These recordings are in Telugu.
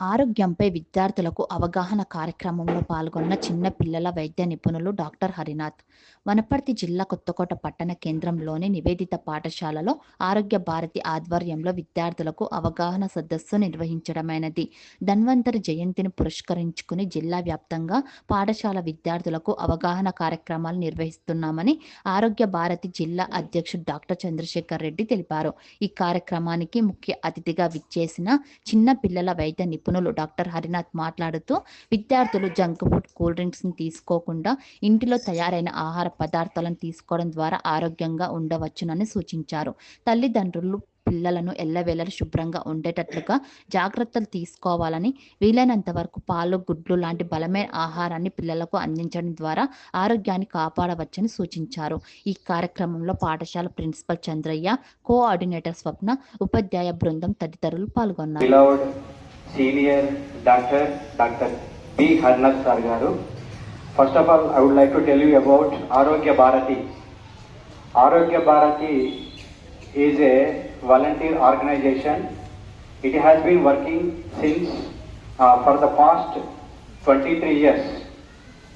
ఆరోగ్యంపై విద్యార్థులకు అవగాహన కార్యక్రమంలో పాల్గొన్న చిన్న పిల్లల వైద్య నిపుణులు డాక్టర్ హరినాథ్. వనపర్తి జిల్లా కొత్తకోట పట్టణ కేంద్రంలోని నివేదిత పాఠశాలలో ఆరోగ్య భారతి ఆధ్వర్యంలో విద్యార్థులకు అవగాహన సదస్సు నిర్వహించడమైనది. ధన్వంతరి జయంతిని పురస్కరించుకుని జిల్లా వ్యాప్తంగా పాఠశాల విద్యార్థులకు అవగాహన కార్యక్రమాలు నిర్వహిస్తున్నామని ఆరోగ్య భారతి జిల్లా అధ్యక్షుడు డాక్టర్ చంద్రశేఖర్ రెడ్డి తెలిపారు. ఈ కార్యక్రమానికి ముఖ్య అతిథిగా విచ్చేసిన చిన్న పిల్లల వైద్య నిపుణులు డాక్టర్ హరినాథ్ మాట్లాడుతూ విద్యార్థులు జంక్ ఫుడ్ కూల్ డ్రింక్స్ని తీసుకోకుండా ఇంటిలో తయారైన ఆహార పదార్థాలను తీసుకోవడం ద్వారా ఆరోగ్యంగా ఉండవచ్చునని సూచించారు. తల్లిదండ్రులు పిల్లలను ఎల్లవేళలు శుభ్రంగా ఉండేటట్లుగా జాగ్రత్తలు తీసుకోవాలని వీలైనంత వరకు పాలు గుడ్లు లాంటి బలమైన ఆహారాన్ని పిల్లలకు అందించడం ద్వారా ఆరోగ్యాన్ని కాపాడవచ్చని సూచించారు. ఈ కార్యక్రమంలో పాఠశాల ప్రిన్సిపల్ చంద్రయ్య కోఆర్డినేటర్ స్వప్న ఉపాధ్యాయ బృందం తదితరులు పాల్గొన్నారు. Senior doctor doctor B. Harnath sir గారు. First of all I would like to tell you about Arogya Bharati Arogya Bharati is a volunteer organization it has been working since for the past twenty three years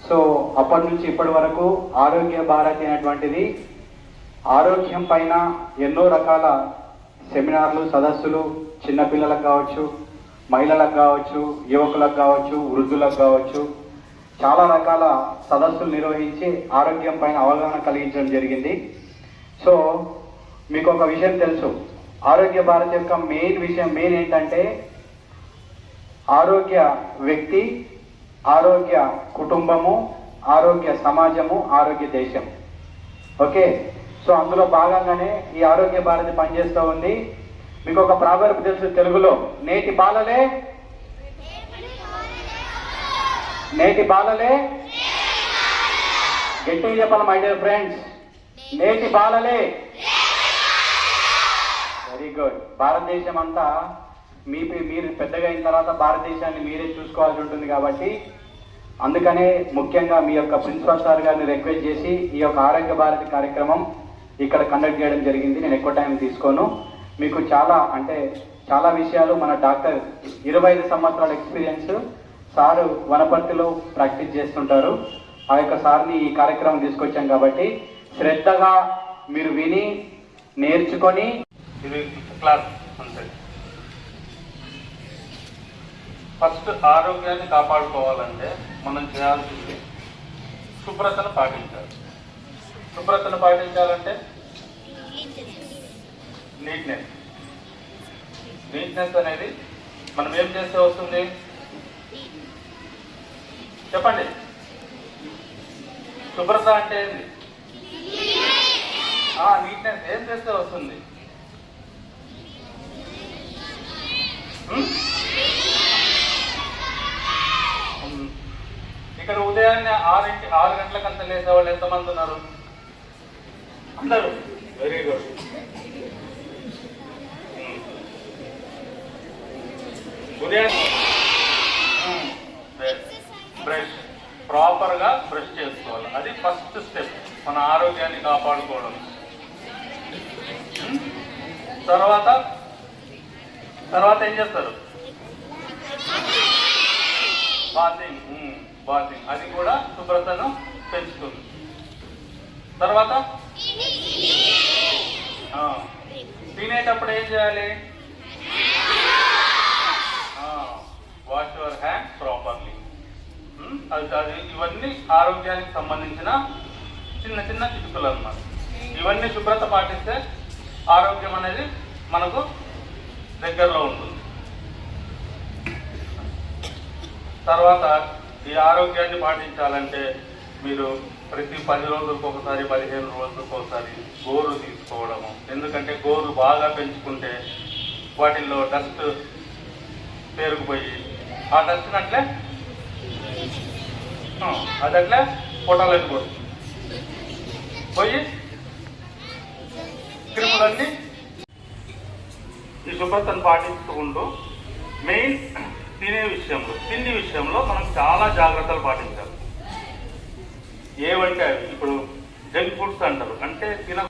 so అప్పటి నుంచి ఇప్పటి వరకు ఆరోగ్య భారతి అనేటువంటిది ఆరోగ్యం పైన ఎన్నో రకాల సెమినార్లు సదస్సులు చిన్నపిల్లలకు కావచ్చు మహిళలకు కావచ్చు యువకులకు కావచ్చు వృద్ధులకు కావచ్చు చాలా రకాల సదస్సులు నిర్వహించి ఆరోగ్యం పైన అవగాహన కలిగించడం జరిగింది. సో మీకు ఒక విషయం తెలుసు. ఆరోగ్య భారత్ యొక్క మెయిన్ విషయం మెయిన్ ఏంటంటే ఆరోగ్య వ్యక్తి ఆరోగ్య కుటుంబము ఆరోగ్య సమాజము ఆరోగ్య దేశం. ఓకే? సో అందులో భాగంగానే ఈ ఆరోగ్య భారతి పనిచేస్తూ ఉంది. మీకు ఒక ప్రావర్బ్ తెలుసు తెలుగులో. నేటి బాలలే. నేటి బాలలే. గట్టిగా చెప్పాలి మై డియర్ ఫ్రెండ్స్ నేటి బాలలే. వెరీ గుడ్ భారతదేశం అంతా మీ మీరు పెద్దగా అయిన తర్వాత భారతదేశాన్ని మీరే చూసుకోవాల్సి ఉంటుంది కాబట్టి అందుకనే ముఖ్యంగా మీ యొక్క ప్రిన్సిపల్ సార్ గారిని రిక్వెస్ట్ చేసి ఈ యొక్క ఆరోగ్య భారతి కార్యక్రమం ఇక్కడ కండక్ట్ చేయడం జరిగింది. నేను ఎక్కువ టైం తీసుకోను. మీకు చాలా అంటే చాలా విషయాలు మన డాక్టర్ ఇరవై ఐదు సంవత్సరాల ఎక్స్పీరియన్స్ సారు వనపర్తిలో ప్రాక్టీస్ చేస్తుంటారు. ఆ యొక్క సార్ని ఈ కార్యక్రమం తీసుకొచ్చాం కాబట్టి శ్రద్ధగా మీరు విని నేర్చుకొని క్లాస్ ఉంటుంది ఫస్ట్ ఆరోగ్యాన్ని కాపాడుకోవాలంటే మనం చేయాల్సింది శుభ్రతను పాటించాలి. శుభ్రతను పాటించాలంటే నీట్నెస్ నీట్నెస్ అనేది మనం ఏం చేస్తే వస్తుంది? చెప్పండి. శుభ్రత అంటే ఏంది? నీట్నెస్ ఏం చేస్తే వస్తుంది? Hmm? ఇక్కడ ఉదయాన్నే ఆరింటి ఆరు గంటలకంత లేసే వాళ్ళు ఎంతమంది ఉన్నారు? అందరూ. వెరీ గుడ్ ఉదయం. బ్రష్. ప్రాపర్గా బ్రష్ చేసుకోవాలి. అది ఫస్ట్ స్టెప్. మన ఆరోగ్యాన్ని కాపాడుకోవడం. తర్వాత తర్వాత ఏం చేస్తారు? బాతింగ్. బాతింగ్. అది కూడా శుభ్రతను పెంచుతుంది. తర్వాత? తినేటప్పుడు ఏం చేయాలి? అది ఇవన్నీ ఆరోగ్యానికి సంబంధించిన చిన్న చిన్న చిటుకులు అన్నమాట. ఇవన్నీ శుభ్రత పాటిస్తే ఆరోగ్యం అనేది మనకు దగ్గరలో ఉంటుంది. తర్వాత ఈ ఆరోగ్యాన్ని పాటించాలంటే మీరు ప్రతి పది రోజులకు ఒకసారి పదిహేను రోజులకు ఒకసారి గోరు తీసుకోవడము. ఎందుకంటే గోరు బాగా పెంచుకుంటే వాటిల్లో డస్ట్ పేరుకుపోయి ఆ డస్ట్ అట్లే అది అట్లా పొటాలని పోతుంది పోయి. క్రిములన్నీ ఈ శుభ్రతను పాటించుకుంటూ మెయిన్ తినే విషయంలో తిండి విషయంలో మనం చాలా జాగ్రత్తలు పాటించాలి. ఏవంటే ఇప్పుడు జంక్ ఫుడ్స్ అంటారు. అంటే తిన